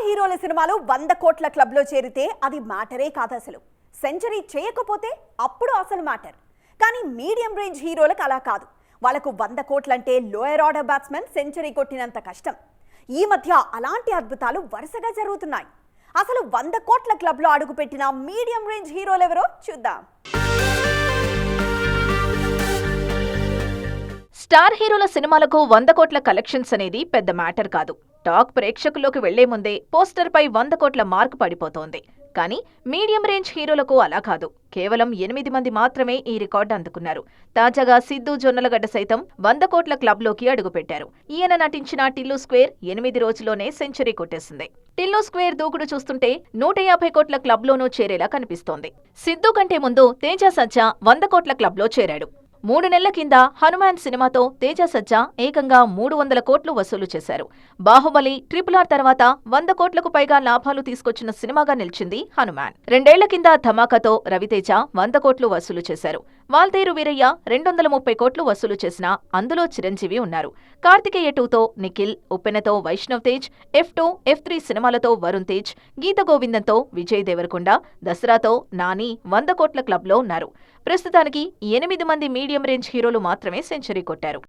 Star హీరోల సినిమాలు వంద కోట్ల క్లబ్లో చేరితే అది మ్యాటరే కాదు అసలు. సెంచరీ చేయకపోతే అప్పుడు అసలు మ్యాటర్. కానీ మీడియం రేంజ్ హీరోలకు అలా కాదు. వాళ్ళకు వంద కోట్లంటే లోయర్ ఆర్డర్ బ్యాట్స్మెన్ సెంచరీ కొట్టినంత కష్టం. ఈ మధ్య అలాంటి అద్భుతాలు వరుసగా జరుగుతున్నాయి. అసలు వంద కోట్ల క్లబ్లో అడుగుపెట్టిన మీడియం రేంజ్ హీరోలు ఎవరో చూద్దాం. స్టార్ హీరోల సినిమాలకు వంద కోట్ల కలెక్షన్స్ అనేది పెద్ద మ్యాటర్ కాదు. టాక్ ప్రేక్షకుల్లోకి వెళ్ళే ముందే పోస్టర్పై వంద కోట్ల మార్క్ పడిపోతోంది. కానీ మీడియం రేంజ్ హీరోలకు అలా కాదు. కేవలం ఎనిమిది మంది మాత్రమే ఈ రికార్డు అందుకున్నారు. తాజాగా సిద్ధు జొన్నలగడ్డ సైతం వంద కోట్ల క్లబ్లోకి అడుగుపెట్టారు. ఈయన నటించిన టిల్లు స్క్వేర్ ఎనిమిది రోజుల్లోనే సెంచరీ కొట్టేసింది. టిల్లు స్క్వేర్ దూకుడు చూస్తుంటే నూట యాభై కోట్ల క్లబ్లోనూ చేరేలా కనిపిస్తోంది. సిద్ధు కంటే ముందు తేజ సజ్జా వంద కోట్ల క్లబ్లో చేరాడు. మూడు నెలల కింద హనుమాన్ సినిమాతో తేజ సజ్జా ఏకంగా మూడు వందల కోట్లు వసూలు చేశారు. బాహుబలి ట్రిపుల్ ఆర్ తర్వాత వంద కోట్లకు పైగా లాభాలు తీసుకొచ్చిన సినిమాగా నిలిచింది హనుమాన్. రెండేళ్ళ కింద ధమాకాతో రవితేజ వంద కోట్లు వసూలు చేశారు. వాల్తేరు వీరయ్య రెండు వందల ముప్పై కోట్లు వసూలు చేసిన అందులో చిరంజీవి ఉన్నారు. కార్తికేయ టూతో Nikhil ఉప్పెనతో Vaishnav Tej F two F three సినిమాలతో వరుణ్ తేజ్ గీత గోవిందంతో విజయ్ దేవరకొండ దసరాతో నాని వంద కోట్ల క్లబ్లో ఉన్నారు. ప్రస్తుతానికి ఎనిమిది మంది మీడియం రేంజ్ హీరోలు మాత్రమే సెంచరీ కొట్టారు.